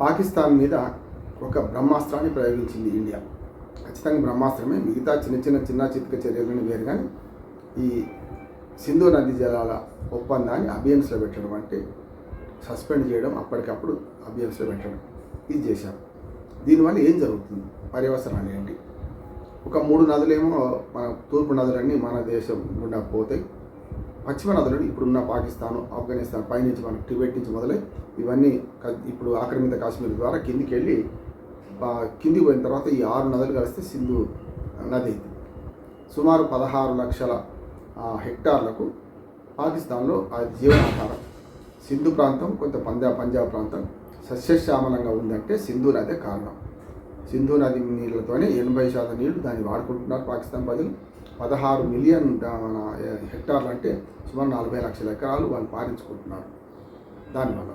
పాకిస్తాన్ మీద ఒక బ్రహ్మాస్త్రాన్ని ప్రయోగించింది ఇండియా. ఖచ్చితంగా బ్రహ్మాస్త్రమే. మిగతా చిన్న చిన్న చిన్న చిత్క చర్యలను వేరు కానీ ఈ సింధు నది జలాల ఒప్పందాన్ని అబియన్స్లో పెట్టడం అంటే సస్పెండ్ చేయడం అప్పటికప్పుడు అబియన్స్లో పెట్టడం ఇది చేశారు. దీనివల్ల ఏం జరుగుతుంది? పర్యవసరాలు ఏంటి? ఒక మూడు నదులేమో మన తూర్పు నదులన్నీ మన దేశం గుండా పోతాయి. పశ్చిమ నదులు ఇప్పుడున్న పాకిస్తాన్ ఆఫ్ఘనిస్తాన్ పైనుంచి మనకు టిబెట్ నుంచి మొదలై ఇవన్నీ ఇప్పుడు ఆక్రమిత కాశ్మీర్ ద్వారా కిందికి వెళ్ళి కిందికి పోయిన తర్వాత ఈ ఆరు నదులు కలిస్తే సింధు నది. సుమారు పదహారు లక్షల హెక్టార్లకు పాకిస్తాన్లో ఆ జీవనాధారం. సింధు ప్రాంతం కొంత పంజాబ్ పంజాబ్ ప్రాంతం సస్యశ్యామలంగా ఉందంటే సింధు నదే కారణం. సింధు నది నీళ్ళతోనే ఎనభై శాతం నీళ్ళు దాన్ని వాడుకుంటున్నారు పాకిస్తాన్ ప్రజలు. పదహారు మిలియన్ హెక్టార్లు అంటే సుమారు నలభై లక్షల ఎకరాలు వాళ్ళు పాలించుకుంటున్నారు దానివల్ల.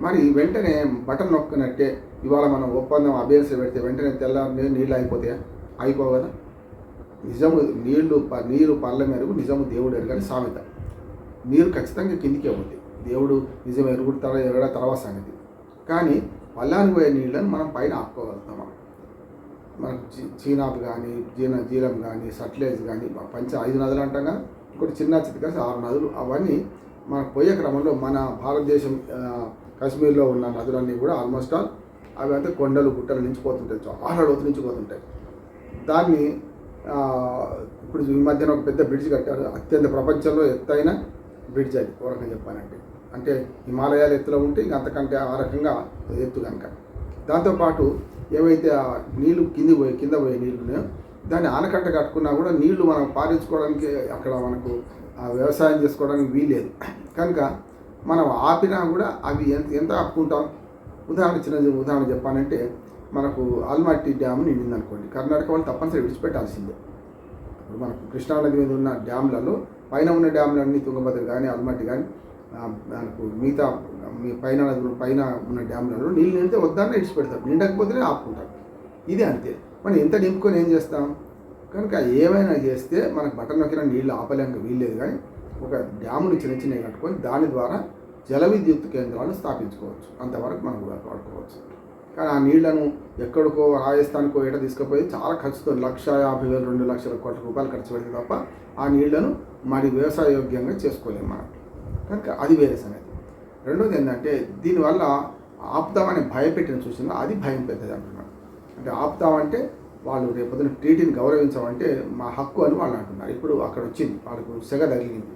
మరి వెంటనే బటన్ నొక్కినట్టే ఇవాళ మనం ఒప్పందం అభ్యర్థి పెడితే వెంటనే తెల్లారి నీళ్ళు అయిపోతాయా? అయిపోవు కదా. నిజము నీళ్ళు ప- నీరు పర్ల మెరుగు నిజము దేవుడు ఎరగని సామెత. నీరు ఖచ్చితంగా కిందికే ఉంది దేవుడు నిజం ఎరుగుతాడో ఎరగడా తర్వాత సంగతి. కానీ పల్లానికి పోయే నీళ్ళని మనం పైన ఆపుకోగలుగుతాం మనకు చీ- చీనాబ్ కానీ జీన జీలం కానీ సట్లేజ్ కానీ పంచ ఐదు నదులు అంటాం కదా? ఇంకోటి చిన్న చిత్త ఆరు నదులు. అవన్నీ మన పోయే క్రమంలో మన భారతదేశం కాశ్మీర్లో ఉన్న నదులన్నీ కూడా ఆల్మోస్ట్ ఆల్ అవి అంతా కొండలు గుట్టలు నించిపోతుంటాయి చాలా లోతు నించిపోతుంటాయి దాన్ని ఇప్పుడు ఈ మధ్యన ఒక పెద్ద బ్రిడ్జ్ కట్టారు. అత్యంత ప్రపంచంలో ఎత్తైన బ్రిడ్జ్ అది. ఓ రకంగా చెప్పానంటే అంటే హిమాలయాలు ఎత్తులో ఉంటే ఇంక అంతకంటే ఆ రకంగా ఎత్తు కనుక దాంతోపాటు ఏవైతే ఆ నీళ్ళు కింది పోయి కింద పోయే నీళ్ళు ఉన్నాయో దాన్ని ఆనకట్ట కట్టుకున్నా కూడా నీళ్ళు మనం పారించుకోవడానికి అక్కడ మనకు ఆ వ్యవసాయం చేసుకోవడానికి వీల్లేదు. కనుక మనం ఆపినా కూడా అవి ఎంత ఎంత ఆపుకుంటాం? ఉదాహరణ చిన్న ఉదాహరణ చెప్పాలంటే మనకు ఆల్మట్టి డ్యామ్ నిండింది అనుకోండి కర్ణాటక వాళ్ళు తప్పనిసరి విడిచిపెట్టాల్సిందే. ఇప్పుడు మనకు కృష్ణానది మీద ఉన్న డ్యామ్లలో పైన ఉన్న డ్యామ్లన్నీ తుంగభద్ర కానీ అల్మట్టి కానీ దానికి మిగతా మీ పైన నదులు పైన ఉన్న డ్యామ్లలో నీళ్ళు నిండితే వద్దాన్ని ఇడిచిపెడతాం నిండకపోతేనే ఆపుకుంటాం ఇది అంతే. మనం ఎంత నింపుకొని ఏం చేస్తాం? కనుక ఏమైనా చేస్తే మనకు బటన్ నొక్కిన నీళ్ళు ఆపలేక వీల్లేదు కానీ ఒక డ్యాములు చిన్న చిన్నవి కట్టుకొని దాని ద్వారా జల విద్యుత్ కేంద్రాలను స్థాపించుకోవచ్చు. అంతవరకు మనం వాడుకోవచ్చు. కానీ ఆ నీళ్ళను ఎక్కడికో రాజస్థాన్కో ఎట తీసుకుపోయి చాలా ఖర్చుతో లక్ష యాభై వేలు రెండు లక్షల కోట్ల రూపాయలు ఖర్చు పెడితే తప్ప ఆ నీళ్ళను మరి వ్యవసాయ యోగ్యంగా చేసుకోలేము మనం. కనుక అది వేరే సంగతి. రెండోది ఏంటంటే దీనివల్ల ఆపుదామని భయపెట్టిన చూసిందో అది భయం పెద్దది అంటున్నారు అంటే ఆపుతామంటే వాళ్ళు రేపొద్దున ట్రీటీని గౌరవించమంటే మా హక్కు అని వాళ్ళు అంటున్నారు. ఇప్పుడు అక్కడ వచ్చింది వాళ్ళకు సెగ తగిలింది.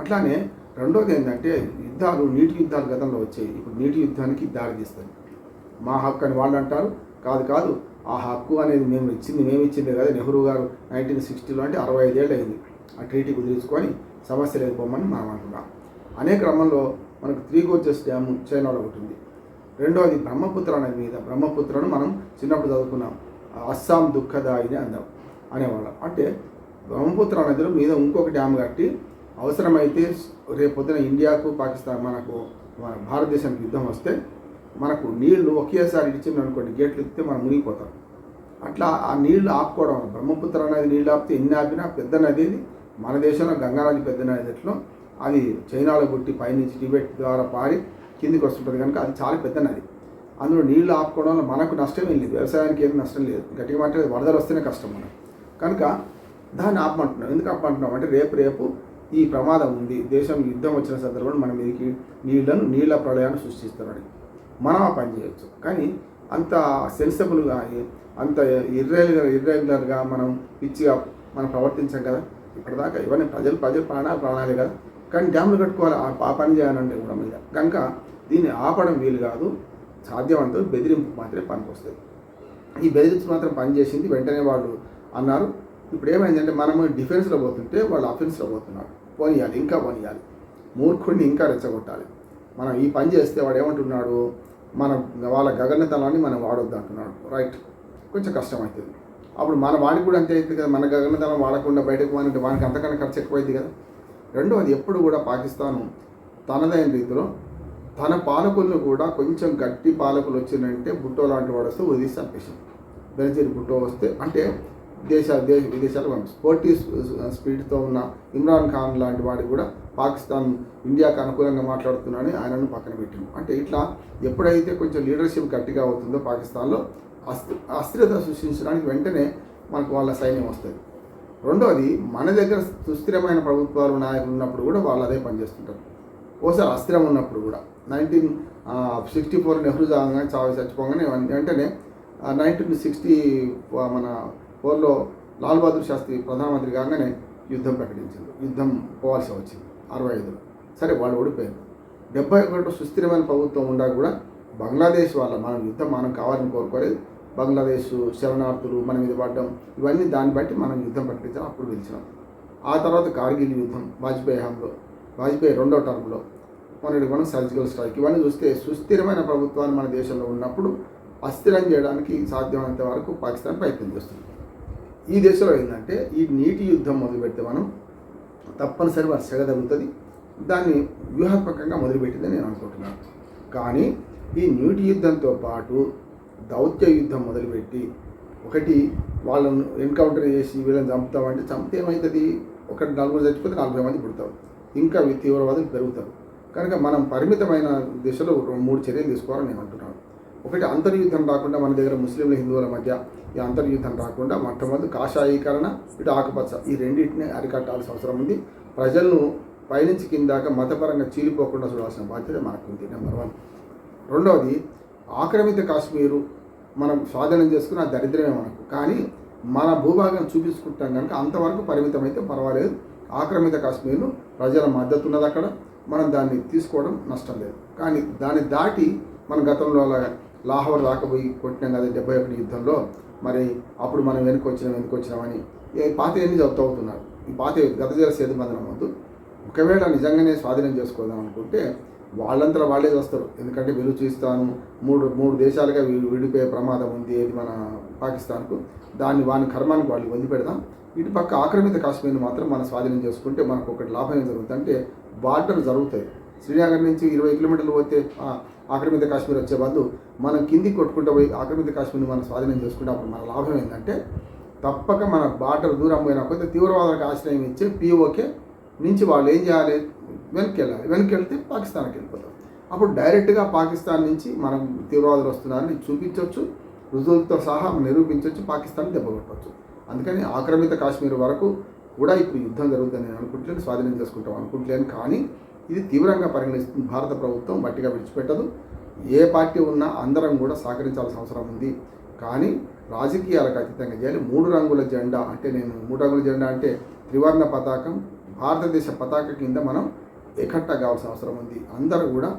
అట్లానే రెండోది ఏంటంటే యుద్ధాలు నీటి యుద్ధాలు గతంలో వచ్చాయి. ఇప్పుడు నీటి యుద్ధానికి దారి తీస్తుంది మా హక్కు అని వాళ్ళు అంటారు. కాదు కాదు ఆ హక్కు అనేది మేము ఇచ్చింది మేము ఇచ్చిందే కదా. నెహ్రూ గారు నైన్టీన్ సిక్స్టీలో అంటే అరవై ఐదేళ్ళు అయింది. ఆ ట్రీటీ కుదిరించుకొని సమస్య లేకపోమని మనం అంటున్నాం. అనే క్రమంలో మనకు త్రీ గోర్జెస్ డ్యామ్ చైనాలో ఉంది. రెండవది బ్రహ్మపుత్ర అనేది మీద బ్రహ్మపుత్రను మనం చిన్నప్పుడు చదువుకున్నాం. అస్సాం దుఃఖదాయిని అందాం అనేవాళ్ళం. అంటే బ్రహ్మపుత్ర నదిలో మీద ఇంకొక డ్యామ్ కట్టి అవసరమైతే రేపొద్దున ఇండియాకు పాకిస్తాన్ మనకు మన భారతదేశానికి యుద్ధం వస్తే మనకు నీళ్ళు ఒకేసారి ఇచ్చింది అనుకోండి గేట్లు ఎత్తితే మనం మునిగిపోతాం. అట్లా ఆ నీళ్ళు ఆపుకోవడం బ్రహ్మపుత్ర నది నీళ్ళు ఆపితే ఎన్ని ఆపినా పెద్ద నది మన దేశంలో గంగా నది పెద్ద నది ఎట్లో? అది చైనాలో పుట్టి పైనుంచి టిబెట్ ద్వారా పారి కిందికి వస్తుంటుంది కనుక అది చాలా పెద్ద నది. అందులో నీళ్ళు ఆపుకోవడం వల్ల మనకు నష్టం ఏం లేదు. వ్యవసాయానికి ఏం నష్టం లేదు. గట్టిగా మాట వరదలు వస్తేనే కష్టం మనం. కనుక దాన్ని ఆపమంటున్నాం. ఎందుకు ఆపమంటున్నాం అంటే రేపు రేపు ఈ ప్రమాదం ఉంది. దేశం యుద్ధం వచ్చిన సందర్భంలో మన మీదకి నీళ్ళను నీళ్ళ ప్రళయాన్ని సృష్టిస్తున్నాడు. మనం ఆ పని చేయొచ్చు. కానీ అంత సెన్సిబుల్గా అంత ఇర్రెగ్యులర్ ఇర్రెగ్యులర్గా మనం పిచ్చిగా మనం ప్రవర్తించాం కదా. ఇప్పటిదాకా ఇవన్నీ ప్రజలు ప్రజలు ప్రాణాలు ప్రాణాలే కదా. కానీ డ్యాములు కట్టుకోవాలి ఆ- పని చేయాలంటే కూడా మీద కనుక దీన్ని ఆపడం వీలు కాదు సాధ్యమంతా బెదిరింపు మాత్రమే పనికొస్తుంది. ఈ బెదిరించి మాత్రం పనిచేసింది వెంటనే వాళ్ళు అన్నారు. ఇప్పుడు ఏమైందంటే మనము డిఫెన్స్లో పోతుంటే వాళ్ళు అఫెన్స్లో పోతున్నారు. పోనీయాలి ఇంకా పోనీయాలి. మూర్ఖుడిని ఇంకా రెచ్చగొట్టాలి. మనం ఈ పని చేస్తే వాడు ఏమంటున్నాడు? మన వాళ్ళ గగనతలాన్ని మనం వాడొద్దు అంటున్నాడు రైట్. కొంచెం కష్టం అవుతుంది అప్పుడు మన వాడికి కూడా అంతే అవుతుంది కదా. మన గగనతలం వాడకుండా బయటకు వాడి వానికి అంతకన్నా ఖర్చు ఎక్కువైంది కదా. రెండవది ఎప్పుడు కూడా పాకిస్తాను తనదైన రీతిలో తన పాలకులను కూడా కొంచెం గట్టి పాలకులు వచ్చిందంటే బుట్టో లాంటి వాడు వస్తే వదిలి చంపేసింది బెనజీర్ బుట్టో వస్తే అంటే దేశ దేశ విదేశాలకు పంపి పోటీ స్పీడ్తో ఉన్న ఇమ్రాన్ ఖాన్ లాంటి వాడికి కూడా పాకిస్తాన్ ఇండియాకు అనుకూలంగా మాట్లాడుతున్నాడని ఆయనను పక్కన పెట్టింది అంటే ఇట్లా ఎప్పుడైతే కొంచెం లీడర్షిప్ గట్టిగా అవుతుందో పాకిస్తాన్లో అస్థి అస్థిరత సృష్టించడానికి వెంటనే మనకు వాళ్ళ సైన్యం వస్తుంది. రెండవది మన దగ్గర సుస్థిరమైన ప్రభుత్వాలు నాయకులు ఉన్నప్పుడు కూడా వాళ్ళు అదే పనిచేస్తుంటారు ఓసారి అస్థిరం ఉన్నప్పుడు కూడా. నైన్టీన్ సిక్స్టీ ఫోర్ నెహ్రూ జాగానే చావు చచ్చిపోగానే వెంటనే నైన్టీన్ సిక్స్టీ మన ఫోర్లో లాల్ బహదూర్ శాస్త్రి ప్రధానమంత్రి కాగానే యుద్ధం ప్రకటించారు యుద్ధం పోవాల్సి వచ్చింది. అరవై ఐదులో. సరే వాళ్ళు ఓడిపోయారు డెబ్బై ఒకటిలో సుస్థిరమైన ప్రభుత్వం ఉండా కూడా బంగ్లాదేశ్ వాళ్ళ మనం యుద్ధం మనం కావాలని కోరుకోలేదు. బంగ్లాదేశ్ శరణార్థులు మన మీద పడడం ఇవన్నీ దాన్ని బట్టి మనం యుద్ధం ప్రకటించాం అప్పుడు గెలిచినాం ఆ తర్వాత కార్గిల్ యుద్ధం వాజ్పేయి హంలో వాజ్పేయి రెండో టర్మ్లో మొన్నటి మనం సర్జికల్ స్ట్రైక్ ఇవన్నీ చూస్తే సుస్థిరమైన ప్రభుత్వాలు మన దేశంలో ఉన్నప్పుడు అస్థిరం చేయడానికి సాధ్యమైనంత వరకు పాకిస్తాన్ ప్రయత్నం చేస్తుంది. ఈ దేశంలో ఏంటంటే ఈ నీటి యుద్ధం మొదలు పెడితే మనం తప్పనిసరి వారి సెగదగుతుంది దాన్ని వ్యూహాత్మకంగా మొదలుపెట్టిందని నేను అనుకుంటున్నాను. కానీ ఈ నీటి యుద్ధంతో పాటు దౌత్య యుద్ధం మొదలుపెట్టి ఒకటి వాళ్ళను ఎన్కౌంటర్ చేసి వీళ్ళని చంపుతామంటే చంపితే ఏమవుతుంది ఒకటి నలుగురు చచ్చిపోతే నలభై మంది పుడతారు. ఇంకా వీ- తీవ్రవాదులు పెరుగుతారు. కనుక మనం పరిమితమైన దిశలో మూడు చర్యలు తీసుకోవాలని నేను అంటున్నాను. ఒకటి అంతర్యుద్ధం రాకుండా మన దగ్గర ముస్లింల హిందువుల మధ్య ఈ అంతర్యుద్ధం రాకుండా మొట్టమొదటి కాషాయీకరణ ఇటు ఆకుపచ్చ ఈ రెండింటిని అరికట్టాల్సిన అవసరం ఉంది. ప్రజలను పైనుంచి కిందాక మతపరంగా చీలిపోకుండా చూడాల్సిన బాధ్యత మనకుంది నెంబర్ వన్ రెండవది ఆక్రమిత కాశ్మీరు మనం స్వాధీనం చేసుకున్న దరిద్రమే మనకు. కానీ మన భూభాగం చూపించుకుంటాం కనుక అంతవరకు పరిమితం అయితే పర్వాలేదు. ఆక్రమిత కాశ్మీర్ను ప్రజల మద్దతు ఉన్నది అక్కడ మనం దాన్ని తీసుకోవడం నష్టం లేదు. కానీ దాన్ని దాటి మన గతంలో అలా లాహోర్ రాకపోయి కొట్టినాం కదా డెబ్బై ఒకటి యుద్ధంలో మరి అప్పుడు మనం వెనుక వచ్చినాం వెనుక వచ్చినామని ఈ పాత ఎన్ని చదువుతున్నారు ఈ పాత గత జల సేతు బంధనం వద్దు. ఒకవేళ నిజంగానే స్వాధీనం చేసుకోదాం అనుకుంటే వాళ్ళంతా వాళ్ళే వస్తారు ఎందుకంటే బెలూచిస్తాను మూడు మూడు దేశాలుగా విడిపోయే ప్రమాదం ఉంది ఏది మన పాకిస్తాన్కు. దాన్ని వాని కర్మానికి వాళ్ళు వదిలిపెడదాం ఇటు పక్క ఆక్రమిత కాశ్మీర్ని మాత్రం మనం స్వాధీనం చేసుకుంటే మనకు ఒకటి లాభం ఏం జరుగుతుంది అంటే బార్డర్ జరుగుతాయి. శ్రీనగర్ నుంచి ఇరవై కిలోమీటర్లు పోతే ఆక్రమిత కాశ్మీర్ వచ్చే బదులు మనం కిందికి కొట్టుకుంటూ పోయి ఆక్రమిత కాశ్మీర్ని మనం స్వాధీనం చేసుకుంటే అప్పుడు మన లాభం ఏంటంటే తప్పక మన బార్డర్ దూరం పోయినా కొద్ది తీవ్రవాదాలకు ఆశ్రయం ఇచ్చే పిఓకే నుంచి వాళ్ళు ఏం చేయాలి? వెనక్కి వెళ్ళాలి వెనక్కి వెళ్తే పాకిస్తాన్కి వెళ్ళిపోతాం అప్పుడు డైరెక్ట్గా పాకిస్తాన్ నుంచి మనం తీవ్రవాదులు వస్తున్నారని చూపించవచ్చు రుజువులతో సహా నిరూపించవచ్చు పాకిస్తాన్ దెబ్బ కొట్టవచ్చు అందుకని ఆక్రమిత కాశ్మీర్ వరకు కూడా ఇప్పుడు యుద్ధం జరుగుతుందని నేను అనుకుంటలేను స్వాధీనం చేసుకుంటాం అనుకుంటలేను కానీ ఇది తీవ్రంగా పరిగణిస్తుంది. భారత ప్రభుత్వం మట్టిగా విడిచిపెట్టదు. ఏ పార్టీ ఉన్నా అందరం కూడా సహకరించాల్సిన అవసరం ఉంది. కానీ రాజకీయాలకు అతీతంగా చేయాలి. మూడు రంగుల జెండా అంటే నేను మూడు రంగుల జెండా అంటే త్రివర్ణ పతాకం భారతదేశ పతాక కింద మనం ఎకట్ట కావాల్సిన అవసరం ఉంది. అందరూ కూడా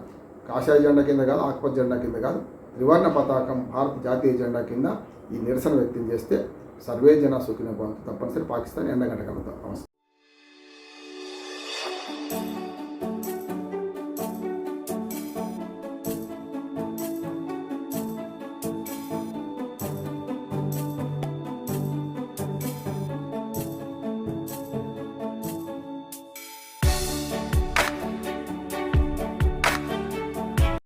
కాషాయ జెండా కింద కాదు ఆకుపచ్చ జెండా కింద కాదు త్రివర్ణ పతాకం భారత జాతీయ జెండా కింద ఈ నిరసన వ్యక్తం చేస్తే సర్వే జన సుఖిన భవంతు. తప్పనిసరి పాకిస్తాన్ ఎండగట్టగలుగుతాం నమస్తే.